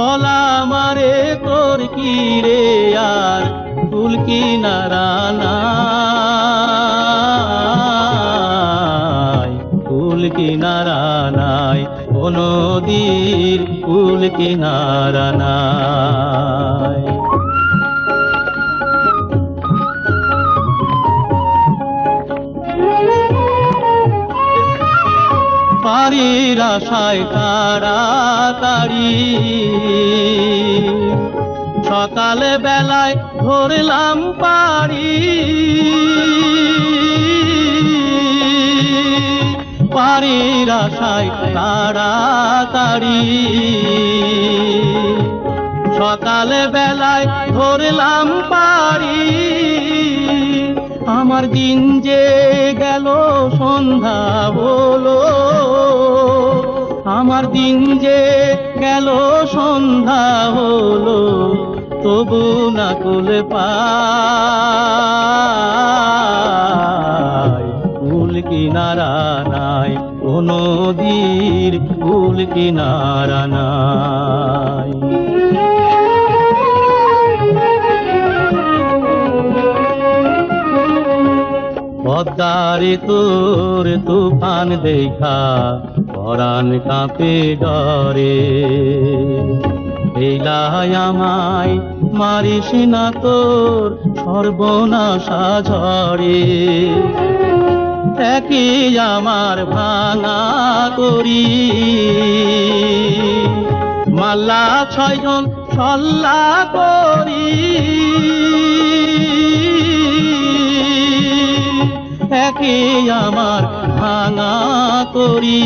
বলা মারে তোর কি রে আর? ফুল কিনারা নাই, ফুল কিনারা নাই ও নদীর ফুল কিনারা নাই। পারির আশায় তাড়াতাড়ি। সকালে বেলায় ধরলাম পারি পারির আশায় তাড়াতাড়ি। সকালে বেলায় ধরলাম পারি আমার দিন যে গেল, সন্ধ্যা হলো। আমার দিন যে গেল, সন্ধ্যা হলো, তবু না কুলে পাই কুল কিনারা নাই, ও নদীর কুল কিনারা নাই। পদ্মারে তোর তুফান দেখা পরাণ কাঁপে ডরে। এলাই আমায় মারিস না তোর সর্বনাশা ঝরে একই আমার ভাঙা করি। মাল্লা ছয়জন সল্লা করি। একই আমার ভাঙা করি।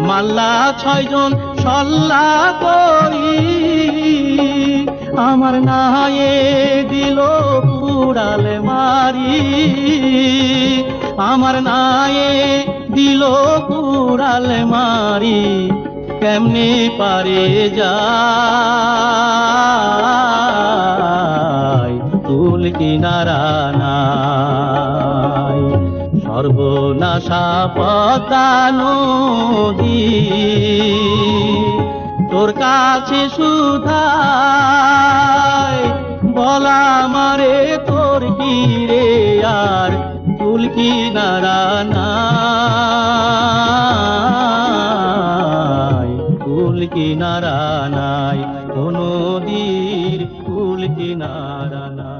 মাল্লা ছয়জন সল্লা করি। আমার নায়ে দিল পুরাল মারি। আমার নায়ে দিল পুরাল মারি। কেমনে পারে যায়? কুল কিনারা নাই সর্বনাশা নদী। তোর কাছে সুধায় বলা মারে তোর কি রে আর নাই। কুল কিনারা নাই, কোন নদীর কুল কিনারা নাই।